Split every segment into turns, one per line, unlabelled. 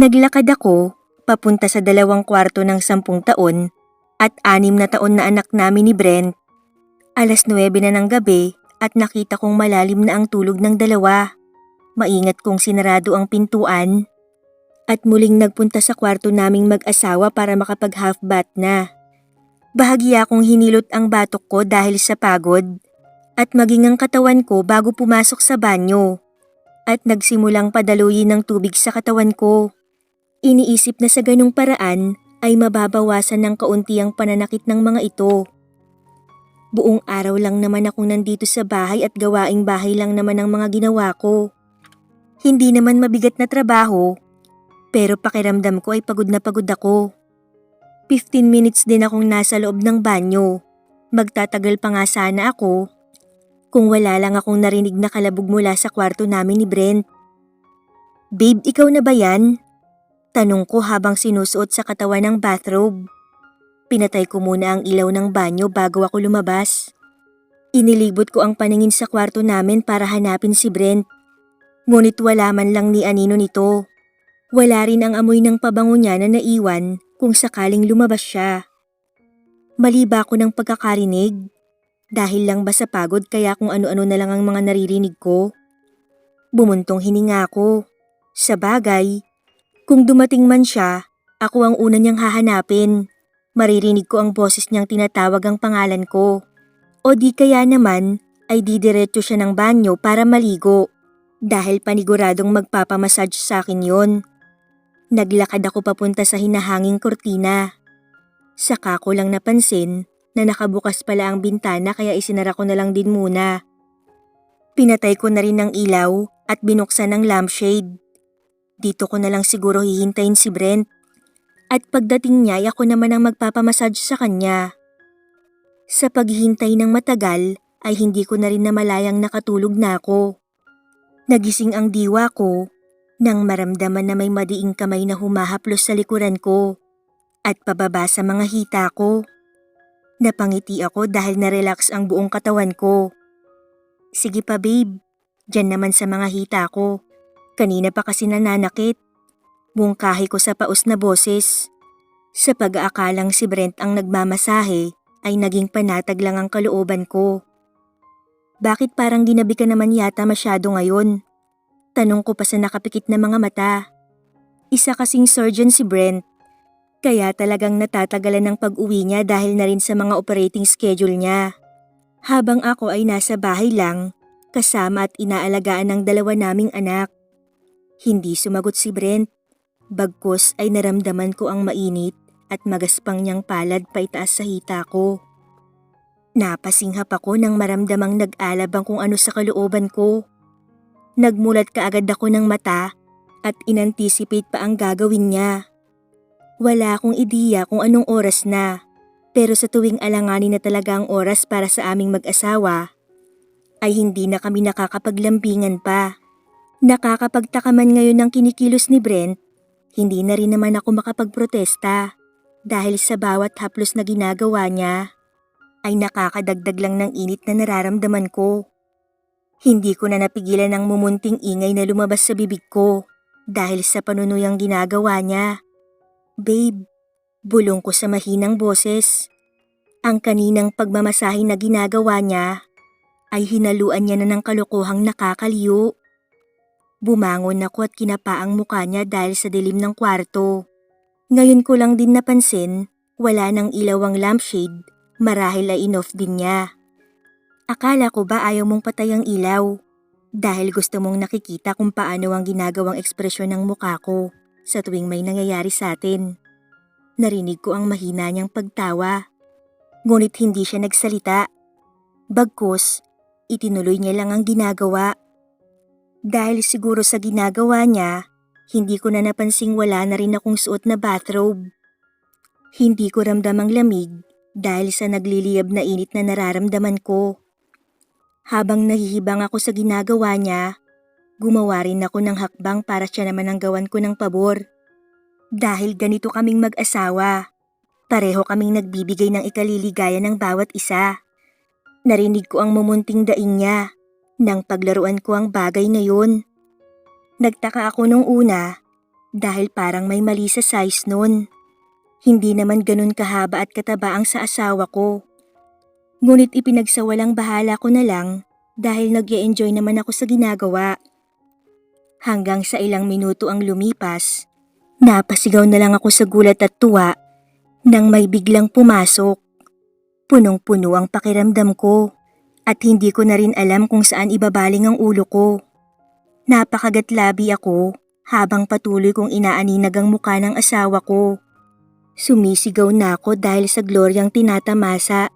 Naglakad ako papunta sa dalawang kwarto ng sampung taon at anim na taon na anak namin ni Brent. Alas 9 na ng gabi at nakita kong malalim na ang tulog ng dalawa. Maingat kong sinarado ang pintuan at muling nagpunta sa kwarto naming mag-asawa para makapag half bath na. Bahagya akong hinilot ang batok ko dahil sa pagod at maging ang katawan ko bago pumasok sa banyo at nagsimulang padaluyin ng tubig sa katawan ko. Iniisip na sa ganong paraan ay mababawasan ng kaunti ang pananakit ng mga ito. Buong araw lang naman akong nandito sa bahay at gawaing bahay lang naman ang mga ginawa ko. Hindi naman mabigat na trabaho, pero pakiramdam ko ay pagod na pagod ako. 15 minutes din akong nasa loob ng banyo. Magtatagal pa nga sana ako kung wala lang akong narinig na kalabog mula sa kwarto namin ni Brent. Babe, ikaw na ba yan? Tanong ko habang sinusuot sa katawan ng bathrobe. Pinatay ko muna ang ilaw ng banyo bago ako lumabas. Inilibot ko ang paningin sa kwarto namin para hanapin si Brent. Ngunit wala man lang ni anino nito. Wala rin ang amoy ng pabango niya na naiwan kung sakaling lumabas siya. Mali ba ako ng pagkakarinig? Dahil lang ba sa pagod kaya kung ano-ano na lang ang mga naririnig ko? Bumuntong hininga ko. Sa bagay, kung dumating man siya, ako ang una niyang hahanapin. Maririnig ko ang boses niyang tinatawag ang pangalan ko. O di kaya naman ay didiretso siya ng banyo para maligo. Dahil paniguradong magpapamassage sa akin yon. Naglakad ako papunta sa hinahanging kortina. Saka ko lang napansin na nakabukas pala ang bintana kaya isinara ko na lang din muna. Pinatay ko na rin ng ilaw at binuksan ng lampshade. Dito ko na lang siguro hihintayin si Brent. At pagdating niya ay ako naman ang magpapamassage sa kanya. Sa paghihintay ng matagal ay hindi ko na rin namalayang nakatulog na ako. Nagising ang diwa ko nang maramdaman na may madiing kamay na humahaplos sa likuran ko at pababa sa mga hita ko. Napangiti ako dahil na-relax ang buong katawan ko. Sige pa babe, dyan naman sa mga hita ko. Kanina pa kasi nananakit. Mungkahi ko sa paus na boses. Sa pag-aakalang si Brent ang nagmamasahe ay naging panatag lang ang kalooban ko. Bakit parang ginabi ka naman yata masyado ngayon? Tanong ko pa sa nakapikit na mga mata. Isa kasing surgeon si Brent. Kaya talagang natatagalan ng pag-uwi niya dahil na rin sa mga operating schedule niya. Habang ako ay nasa bahay lang, kasama at inaalagaan ng dalawa naming anak. Hindi sumagot si Brent. Bagkus ay naramdaman ko ang mainit at magaspang niyang palad paitaas sa hita ko. Napasinghap ako nang maramdamang nag-alabang kung ano sa kalooban ko. Nagmulat kaagad ako ng mata at inanticipate pa ang gagawin niya. Wala akong ideya kung anong oras na, pero sa tuwing alanganin na talaga ang oras para sa aming mag-asawa, ay hindi na kami nakakapaglambingan pa. Nakakapagtaka man ngayon ng kinikilos ni Brent, hindi na rin naman ako makapagprotesta dahil sa bawat haplos na ginagawa niya ay nakakadagdag lang ng init na nararamdaman ko. Hindi ko na napigilan ang mumunting ingay na lumabas sa bibig ko dahil sa panunuyang ginagawa niya. Babe, bulong ko sa mahinang boses. Ang kaninang pagmamasahe na ginagawa niya ay hinaluan niya na ng kalokohang nakakaliyo. Bumangon ako at kinapa ang mukha niya dahil sa dilim ng kwarto. Ngayon ko lang din napansin, wala nang ilaw ang lampshade, marahil ay inoff din niya. Akala ko ba ayaw mong patay ang ilaw? Dahil gusto mong nakikita kung paano ang ginagawang ekspresyon ng mukha ko sa tuwing may nangyayari sa atin. Narinig ko ang mahina niyang pagtawa. Ngunit hindi siya nagsalita. Bagkus, itinuloy niya lang ang ginagawa. Dahil siguro sa ginagawa niya, hindi ko na napansing wala na rin akong suot na bathrobe. Hindi ko ramdam ang lamig dahil sa nagliliyab na init na nararamdaman ko. Habang nahihibang ako sa ginagawa niya, gumawa rin ako ng hakbang para siya naman ang gawan ko ng pabor. Dahil ganito kaming mag-asawa, pareho kaming nagbibigay ng ikaliligaya ng bawat isa. Narinig ko ang mumunting daing niya nang paglaruan ko ang bagay na yun. Nagtaka ako nung una dahil parang may mali sa size nun. Hindi naman ganun kahaba at kataba ang sa asawa ko. Ngunit ipinagsawalang bahala ko na lang dahil nag enjoy naman ako sa ginagawa. Hanggang sa ilang minuto ang lumipas, napasigaw na lang ako sa gulat at tuwa nang may biglang pumasok. Punong-puno ang pakiramdam ko at hindi ko na rin alam kung saan ibabaling ang ulo ko. Napakagatlabi ako habang patuloy kong inaaninag ang mukha ng asawa ko. Sumisigaw na ako dahil sa gloryang tinatamasa.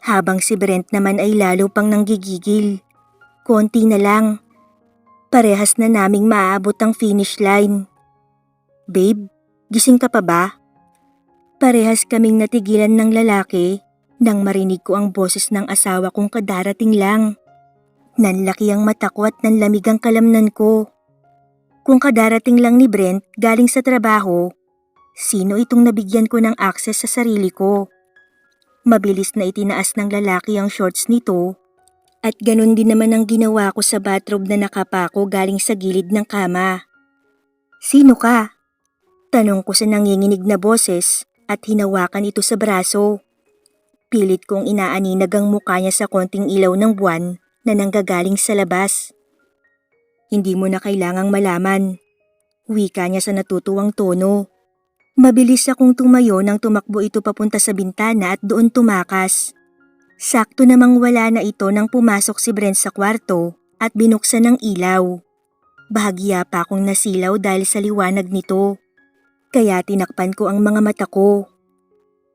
Habang si Brent naman ay lalo pang nanggigigil. Konti na lang. Parehas na naming maaabot ang finish line. Babe, gising ka pa ba? Parehas kaming natigilan ng lalaki nang marinig ko ang boses ng asawa kong kadarating lang. Nanlaki ang mata ko at nanlamig ang kalamnan ko. Kung kadarating lang ni Brent galing sa trabaho, sino itong nabigyan ko ng access sa sarili ko? Mabilis na itinaas ng lalaki ang shorts nito at ganun din naman ang ginawa ko sa bathrobe na nakapako galing sa gilid ng kama. Sino ka? Tanong ko sa nanginginig na boses at hinawakan ito sa braso. Pilit kong inaaninag ang mukha niya sa konting ilaw ng buwan na nanggagaling sa labas. Hindi mo na kailangang malaman. Wika niya sa natutuwang tono. Mabilis akong tumayo nang tumakbo ito papunta sa bintana at doon tumakas. Sakto namang wala na ito nang pumasok si Brent sa kwarto at binuksan ng ilaw. Bahagya pa akong nasilaw dahil sa liwanag nito. Kaya tinakpan ko ang mga mata ko.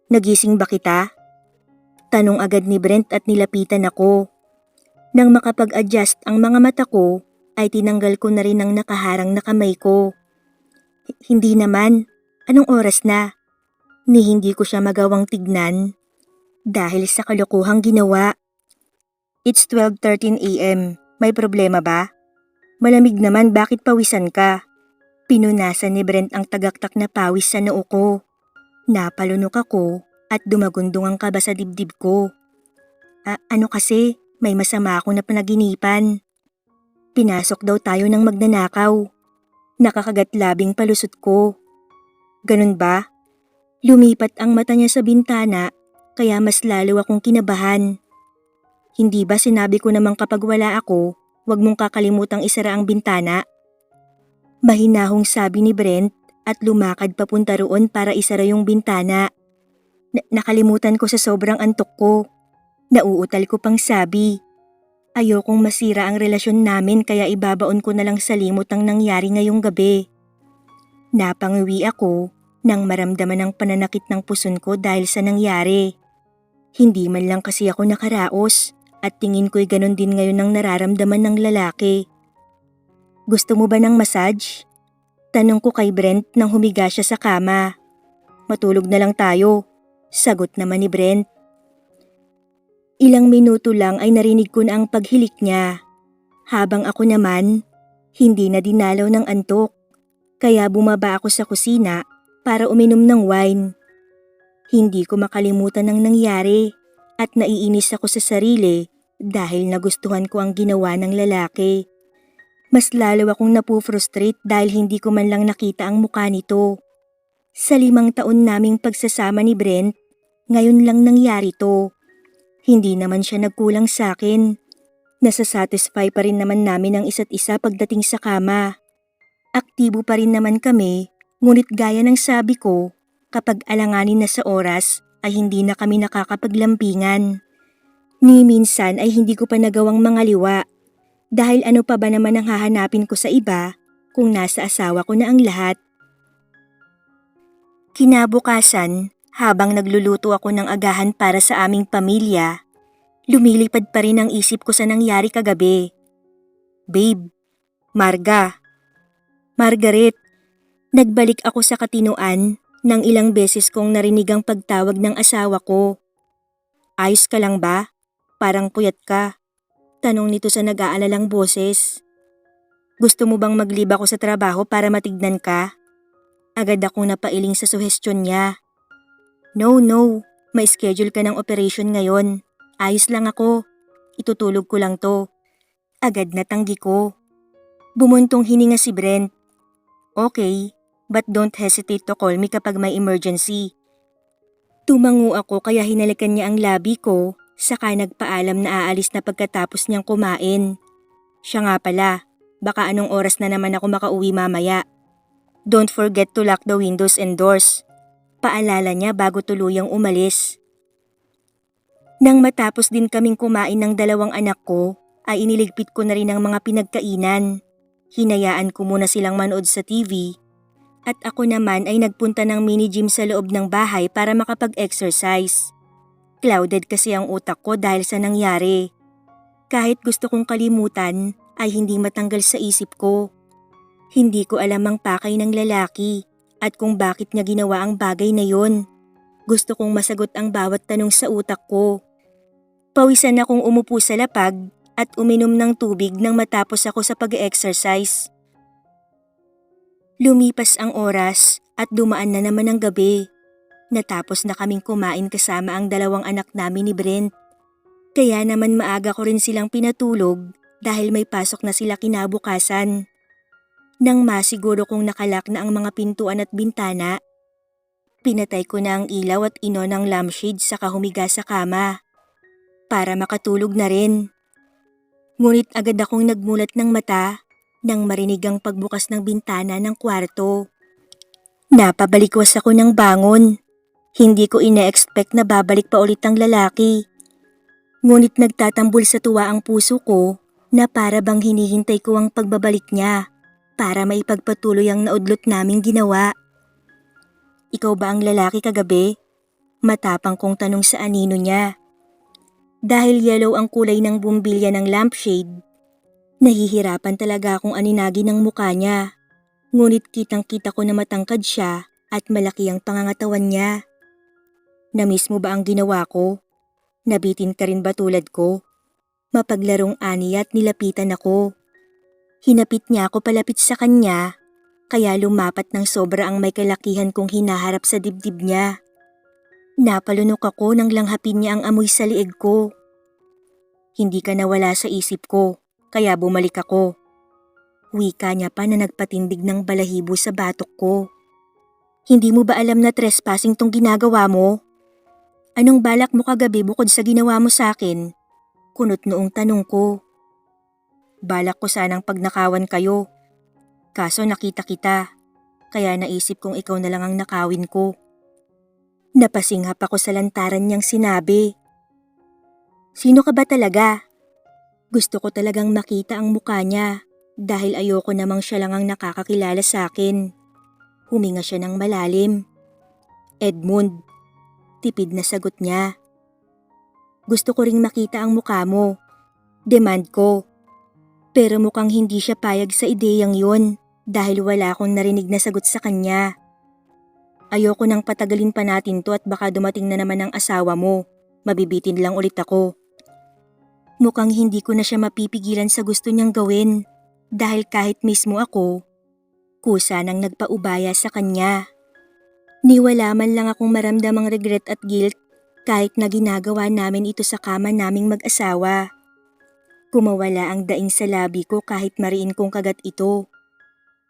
Nagising ba kita? Tanong agad ni Brent at nilapitan ako. Nang makapag-adjust ang mga mata ko, ay tinanggal ko na rin ang nakaharang na kamay ko. Hindi naman. Anong oras na? Ni hindi ko siya magawang tignan. Dahil sa kalokohang ginawa. It's 12.13 a.m. May problema ba? Malamig naman bakit pawisan ka? Pinunasan ni Brent ang tagaktak na pawis sa noo ko. Napalunok ako at dumagundong ang kaba sa dibdib ko. A- ano kasi, may masama ako na panaginipan. Pinasok daw tayo ng magnanakaw. Nakakagat-labing palusot ko. Ganun ba? Lumipat ang mata niya sa bintana kaya mas lalo akong kinabahan. Hindi ba sinabi ko namang kapag wala ako, wag mong kakalimutang isara ang bintana? Mahinahong sabi ni Brent at lumakad papunta roon para isara yung bintana. Na- nakalimutan ko sa sobrang antok ko. Nauutal ko pang sabi. Ayokong masira ang relasyon namin kaya ibabaon ko na lang sa limot ang nangyari ngayong gabi. Napangiwi ako nang maramdaman ang pananakit ng puson ko dahil sa nangyari. Hindi man lang kasi ako nakaraos at tingin ko'y ganon din ngayon ang nararamdaman ng lalaki. Gusto mo ba ng massage? Tanong ko kay Brent nang humiga siya sa kama. Matulog na lang tayo. Sagot naman ni Brent. Ilang minuto lang ay narinig ko na ang paghilik niya. Habang ako naman, hindi na dinalaw ng antok. Kaya bumaba ako sa kusina para uminom ng wine. Hindi ko makalimutan ang nangyari at naiinis ako sa sarili dahil nagustuhan ko ang ginawa ng lalaki. Mas lalo akong napufrustrate dahil hindi ko man lang nakita ang mukha nito. Sa limang taon naming pagsasama ni Brent, ngayon lang nangyari to. Hindi naman siya nagkulang sa akin. Nasasatisfy pa rin naman namin ang isa't isa pagdating sa kama. Aktibo pa rin naman kami, ngunit gaya ng sabi ko, kapag alanganin na sa oras ay hindi na kami nakakapaglampingan. Ni minsan ay hindi ko pa nagawang mangaliwa dahil ano pa ba naman ang hahanapin ko sa iba kung nasa asawa ko na ang lahat. Kinabukasan, habang nagluluto ako ng agahan para sa aming pamilya, lumilipad pa rin ang isip ko sa nangyari kagabi. Babe, Marga, Margaret, nagbalik ako sa katinuan nang ilang beses kong narinig ang pagtawag ng asawa ko. Ayos ka lang ba? Parang puyat ka. Tanong nito sa nag-aalalang boses. Gusto mo bang maglib ako sa trabaho para matignan ka? Agad akong napailing sa suhestyon niya. No, no. May schedule ka ng operation ngayon. Ayos lang ako. Itutulog ko lang to. Agad na tanggi ko. Bumuntong hininga si Brent. Okay, but don't hesitate to call me kapag may emergency. Tumango ako kaya hinalikan niya ang labi ko, saka nagpaalam na aalis na pagkatapos niyang kumain. Siya nga pala, baka anong oras na naman ako makauwi mamaya. Don't forget to lock the windows and doors. Paalala niya bago tuluyang umalis. Nang matapos din kaming kumain ng dalawang anak ko, ay iniligpit ko na rin ang mga pinagkainan. Hinayaan ko muna silang manood sa TV at ako naman ay nagpunta ng mini gym sa loob ng bahay para makapag-exercise. Clouded kasi ang utak ko dahil sa nangyari. Kahit gusto kong kalimutan ay hindi matanggal sa isip ko. Hindi ko alam ang pakay ng lalaki at kung bakit niya ginawa ang bagay na yon. Gusto kong masagot ang bawat tanong sa utak ko. Pawisan akong umupo sa lapag at uminom ng tubig nang matapos ako sa pag-exercise. Lumipas ang oras at dumaan na naman ang gabi. Natapos na kaming kumain kasama ang dalawang anak namin ni Brent. Kaya naman maaga ko rin silang pinatulog dahil may pasok na sila kinabukasan. Nang masiguro kong nakalak na ang mga pintuan at bintana, pinatay ko na ang ilaw at ino ng lampshade sa kahumiga sa kama. Para makatulog na rin. Ngunit agad akong nagmulat ng mata nang marinig ang pagbukas ng bintana ng kwarto. Napabalikwas ako ng bangon. Hindi ko ina-expect na babalik pa ulit ang lalaki. Ngunit nagtatambol sa tuwa ang puso ko na para bang hinihintay ko ang pagbabalik niya para maipagpatuloy ang naudlot naming ginawa. Ikaw ba ang lalaki kagabi? Matapang kong tanong sa anino niya. Dahil yellow ang kulay ng bumbilya ng lampshade, nahihirapan talaga akong aninagi ng mukha niya. Ngunit kitang kita ko na matangkad siya at malaki ang pangangatawan niya. Namiss mo ba ang ginawa ko? Nabitin ka rin ba tulad ko? Mapaglarong ani at nilapitan ako. Hinapit niya ako palapit sa kanya, kaya lumapat ng sobra ang may kalakihan kong hinaharap sa dibdib niya. Napalunok ako nang langhapin niya ang amoy sa lieg ko. Hindi ka nawala sa isip ko, kaya bumalik ako. Wika niya pa na nagpatindig ng balahibo sa batok ko. Hindi mo ba alam na trespassing tong ginagawa mo? Anong balak mo kagabi bukod sa ginawa mo sa akin? Kunot noong tanong ko. Balak ko sanang pagnakawan kayo. Kaso nakita kita, kaya naisip kong ikaw na lang ang nakawin ko. Napasinghap ako sa lantaran niyang sinabi. Sino ka ba talaga? Gusto ko talagang makita ang mukha niya dahil ayoko namang siya lang ang nakakakilala sa akin. Huminga siya ng malalim. Edmund, tipid na sagot niya. Gusto ko ring makita ang mukha mo. Demand ko. Pero mukhang hindi siya payag sa ideyang yon dahil wala akong narinig na sagot sa kanya. Ayoko nang patagalin pa natin to at baka dumating na naman ang asawa mo. Mabibitin lang ulit ako. Mukhang hindi ko na siya mapipigilan sa gusto niyang gawin dahil kahit mismo ako, kusa nang nagpaubaya sa kanya. Niwala man lang akong maramdamang regret at guilt kahit na ginagawa namin ito sa kama naming mag-asawa. Kumawala ang daing sa labi ko kahit mariin kong kagat ito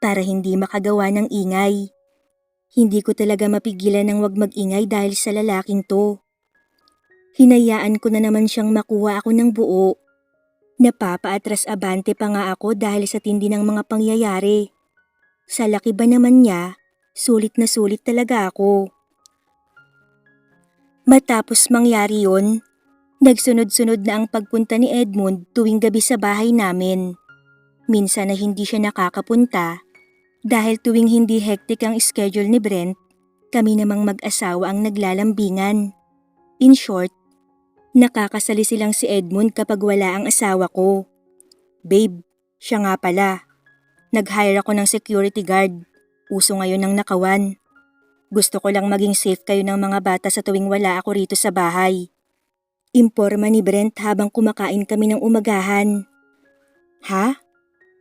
para hindi makagawa ng ingay. Hindi ko talaga mapigilan ng wag magingay dahil sa lalaking to. Hinayaan ko na naman siyang makuha ako ng buo. Napapaatras abante pa nga ako dahil sa tindi ng mga pangyayari. Sa laki ba naman niya, sulit na sulit talaga ako. Matapos mangyari yon, nagsunod-sunod na ang pagpunta ni Edmund tuwing gabi sa bahay namin. Minsan na hindi siya nakakapunta dahil tuwing hindi hectic ang schedule ni Brent, kami namang mag-asawa ang naglalambingan. In short, nakakasali silang si Edmund kapag wala ang asawa ko. Babe, siya nga pala. Nag-hire ako ng security guard. Uso ngayon ng nakawan. Gusto ko lang maging safe kayo ng mga bata sa tuwing wala ako rito sa bahay. Imporma ni Brent habang kumakain kami ng umagahan. Ha?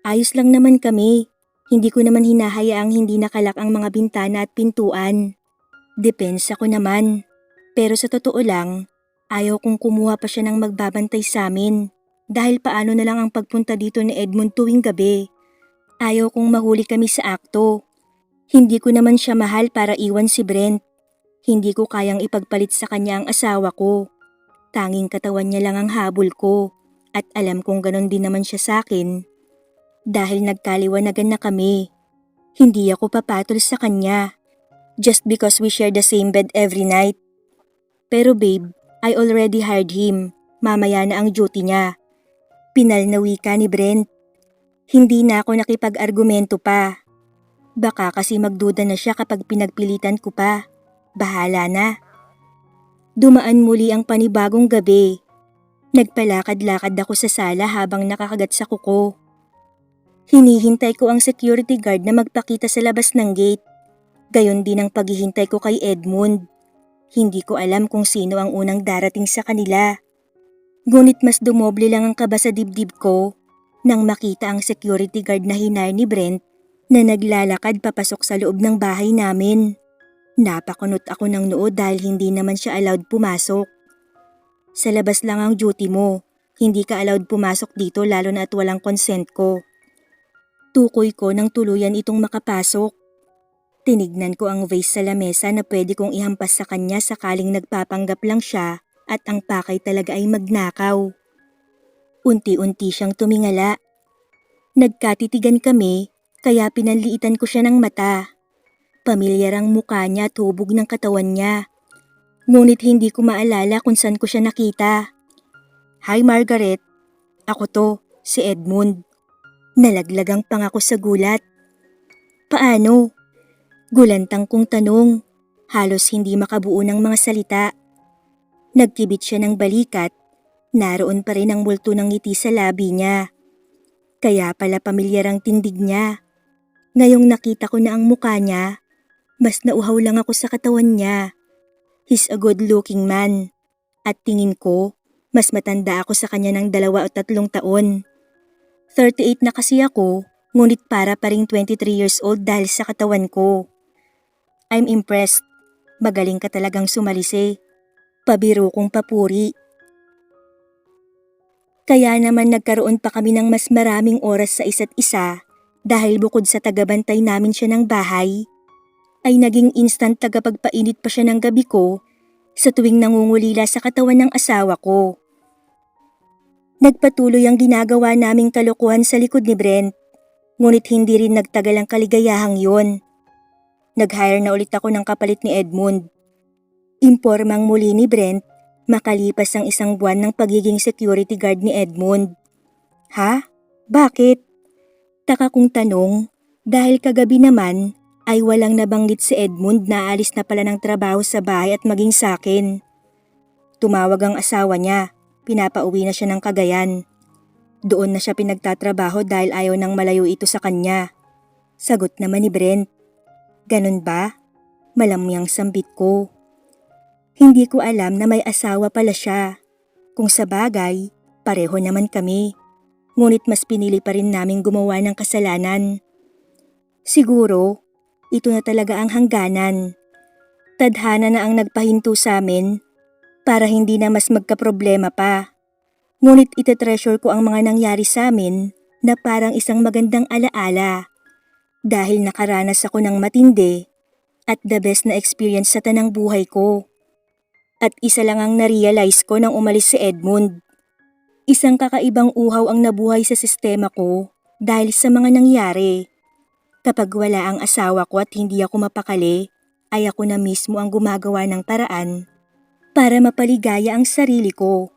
Ayos lang naman kami. Hindi ko naman hinahayaang hindi nakalak ang mga bintana at pintuan. Depensa ko naman. Pero sa totoo lang, ayaw kong kumuha pa siya ng magbabantay sa amin. Dahil paano na lang ang pagpunta dito ni Edmund tuwing gabi. Ayaw kong mahuli kami sa akto. Hindi ko naman siya mahal para iwan si Brent. Hindi ko kayang ipagpalit sa kanya ang asawa ko. Tanging katawan niya lang ang habol ko at alam kong ganon din naman siya sa akin. Dahil nagkaliwanagan na kami, hindi ako papatol sa kanya just because we share the same bed every night. Pero babe, I already hired him. Mamaya na ang duty niya. Pinal na ni Brent. Hindi na ako nakipag-argumento pa. Baka kasi magduda na siya kapag pinagpilitan ko pa. Bahala na. Dumaan muli ang panibagong gabi. Nagpalakad-lakad ako sa sala habang nakakagat sa kuko. Hinihintay ko ang security guard na magpakita sa labas ng gate. Gayon din ang paghihintay ko kay Edmund. Hindi ko alam kung sino ang unang darating sa kanila. Ngunit mas dumoble lang ang kaba sa dibdib ko nang makita ang security guard na hinay ni Brent na naglalakad papasok sa loob ng bahay namin. Napakunot ako ng noo dahil hindi naman siya allowed pumasok. Sa labas lang ang duty mo. Hindi ka allowed pumasok dito lalo na at walang consent ko. Tukoy ko nang tuluyan itong makapasok. Tinignan ko ang vase sa lamesa na pwede kong ihampas sa kanya sakaling nagpapanggap lang siya at ang pakay talaga ay magnakaw. Unti-unti siyang tumingala. Nagkatitigan kami kaya pinanliitan ko siya ng mata. Pamilyar ang mukha niya at hubog ng katawan niya. Ngunit hindi ko maalala kung saan ko siya nakita. Hi Margaret, ako to, si Edmund. Nalaglag ang pangako sa gulat. Paano? Gulantang kong tanong. Halos hindi makabuo ng mga salita. Nagkibit siya ng balikat. Naroon pa rin ang multo ng ngiti sa labi niya. Kaya pala pamilyar ang tindig niya. Ngayong nakita ko na ang mukha niya, mas nauhaw lang ako sa katawan niya. He's a good looking man. At tingin ko, mas matanda ako sa kanya ng dalawa o tatlong taon. 38 na kasi ako, ngunit para pa ring 23 years old dahil sa katawan ko. I'm impressed. Magaling ka talagang sumalisi. Pabiro kong papuri. Kaya naman nagkaroon pa kami ng mas maraming oras sa isa't isa dahil bukod sa tagabantay namin siya ng bahay, ay naging instant tagapagpainit pa siya ng gabi ko sa tuwing nangungulila sa katawan ng asawa ko. Nagpatuloy ang ginagawa naming kalokohan sa likod ni Brent, ngunit hindi rin nagtagal ang kaligayahang yon. Nag-hire na ulit ako ng kapalit ni Edmund. Impormang muli ni Brent makalipas ang isang buwan ng pagiging security guard ni Edmund. Ha? Bakit? Taka kong tanong dahil kagabi naman ay walang nabanggit si Edmund na alis na pala ng trabaho sa bahay at maging sa akin. Tumawag ang asawa niya, pinapauwi na siya ng Cagayan. Doon na siya pinagtatrabaho dahil ayaw nang malayo ito sa kanya. Sagot naman ni Brent. Ganun ba? Malamyang sambit ko. Hindi ko alam na may asawa pala siya. Kung sa bagay, pareho naman kami. Ngunit mas pinili pa rin naming gumawa ng kasalanan. Siguro, ito na talaga ang hangganan. Tadhana na ang nagpahinto sa amin para hindi na mas magkaproblema pa. Ngunit itetreasure ko ang mga nangyari sa amin na parang isang magandang alaala. Dahil nakaranas ako ng matindi at the best na experience sa tanang buhay ko. At isa lang ang na-realize ko nang umalis si Edmund. Isang kakaibang uhaw ang nabuhay sa sistema ko dahil sa mga nangyari. Kapag wala ang asawa ko at hindi ako mapakali, ay ako na mismo ang gumagawa ng paraan para mapaligaya ang sarili ko.